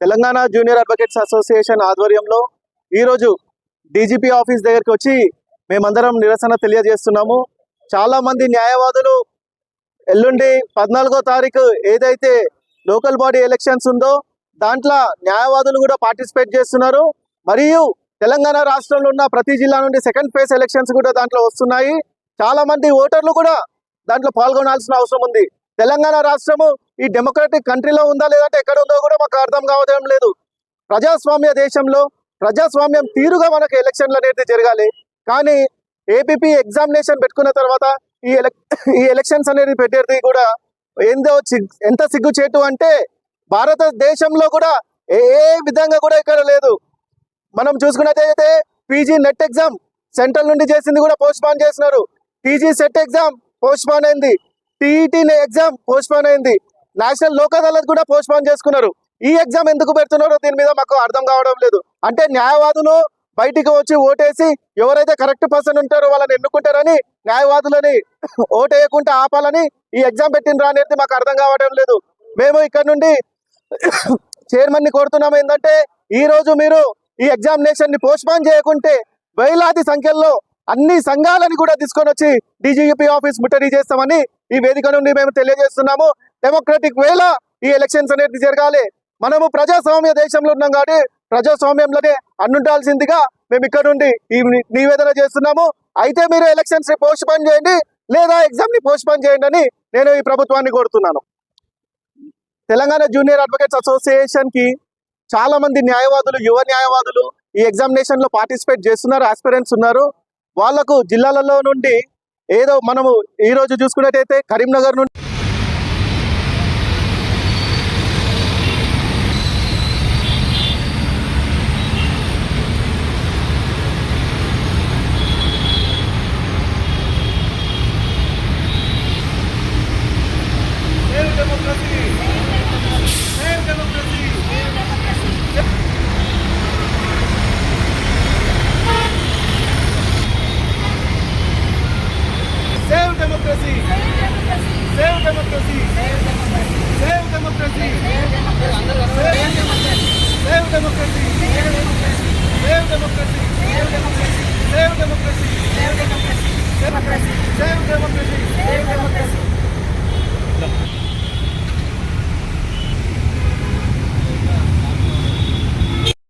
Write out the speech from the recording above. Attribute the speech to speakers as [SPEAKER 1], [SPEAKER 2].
[SPEAKER 1] Telangana junior advocates association ఆధ్వర్యంలో ఈరోజు DGP office దగ్గరికి వచ్చి మేమందరం నిరసన తెలియజేస్తున్నాము. చాలా మంది న్యాయవాదులు ఎల్లుండి పద్నాలుగో తారీఖు ఏదైతే లోకల్ బాడీ ఎలక్షన్స్ ఉందో దాంట్లో న్యాయవాదులు కూడా పార్టిసిపేట్ చేస్తున్నారు. మరియు తెలంగాణ రాష్ట్రంలో ఉన్న ప్రతి జిల్లా నుండి సెకండ్ ఫేజ్ ఎలక్షన్స్ కూడా దాంట్లో వస్తున్నాయి. చాలా మంది ఓటర్లు కూడా దాంట్లో పాల్గొనాల్సిన అవసరం ఉంది. తెలంగాణ రాష్ట్రము ఈ డెమోక్రటిక్ కంట్రీలో ఉందా లేదంటే ఎక్కడ ఉందో కూడా మాకు అర్థం కావడం లేదు. ప్రజాస్వామ్య దేశంలో ప్రజాస్వామ్యం తీరుగా మనకు ఎలక్షన్లు అనేది జరగాలి. కానీ ఏపీపీ ఎగ్జామినేషన్ పెట్టుకున్న తర్వాత ఈ ఎలక్ ఈ ఎలక్షన్స్ అనేది పెట్టేది కూడా ఏందో ఎంత సిగ్గుచేటు అంటే భారతదేశంలో కూడా ఏ విధంగా కూడా ఇక్కడ లేదు. మనం చూసుకున్నట్టయితే పీజీ నెట్ ఎగ్జామ్ సెంట్రల్ నుండి చేసింది కూడా పోస్ట్ పోన్ చేసినారు. PG set exam postpone అయింది. టీఈటీ ఎగ్జామ్ పోస్ట్పోన్ అయింది. నేషనల్ లోక్ అదాలత్ కూడా పోస్ట్పోన్ చేసుకున్నారు. ఈ ఎగ్జామ్ ఎందుకు పెడుతున్నారో దీని మీద మాకు అర్థం కావడం లేదు. అంటే న్యాయవాదులు బయటికి వచ్చి ఓటేసి ఎవరైతే కరెక్ట్ పర్సన్ ఉంటారో వాళ్ళని ఎన్నుకుంటారని న్యాయవాదులని ఓటేయకుండా ఆపాలని ఈ ఎగ్జామ్ పెట్టినరా అనేది మాకు అర్థం కావడం లేదు. మేము ఇక్కడ నుండి చైర్మన్ని కోరుతున్నాం ఏంటంటే ఈ రోజు మీరు ఈ ఎగ్జామినేషన్ని పోస్ట్ పోన్ చేయకుంటే వేలాది సంఖ్యలో అన్ని సంఘాలని కూడా తీసుకొని వచ్చి డీజీపీ ఆఫీస్ ముట్టడి చేస్తామని ఈ వేదిక నుండి మేము తెలియజేస్తున్నాము. డెమోక్రటిక్ వేళ ఈ ఎలక్షన్స్ అనేది జరగాలి. మనము ప్రజాస్వామ్య దేశంలో ఉన్నాం కాబట్టి ప్రజాస్వామ్యంలోనే అన్నుండాల్సిందిగా మేము ఇక్కడ నుండి ఈ నివేదన చేస్తున్నాము. అయితే మీరు ఎలక్షన్స్ని పోస్ట్ పోన్ చేయండి లేదా ఎగ్జామ్ని పోస్ట్ పోన్ చేయండి అని నేను ఈ ప్రభుత్వాన్ని కోరుతున్నాను. తెలంగాణ జూనియర్ అడ్వకేట్స్ అసోసియేషన్కి చాలా మంది న్యాయవాదులు యువ న్యాయవాదులు ఈ ఎగ్జామినేషన్లో పార్టిసిపేట్ చేస్తున్నారు ఆస్పిరెంట్స్ ఉన్నారు. వాళ్ళకు జిల్లాలలో నుండి ఏదో మనము ఈ రోజు చూసుకున్నట్టయితే కరీంనగర్ నుండి save democracy save democracy save democracy save democracy save democracy save democracy save democracy save democracy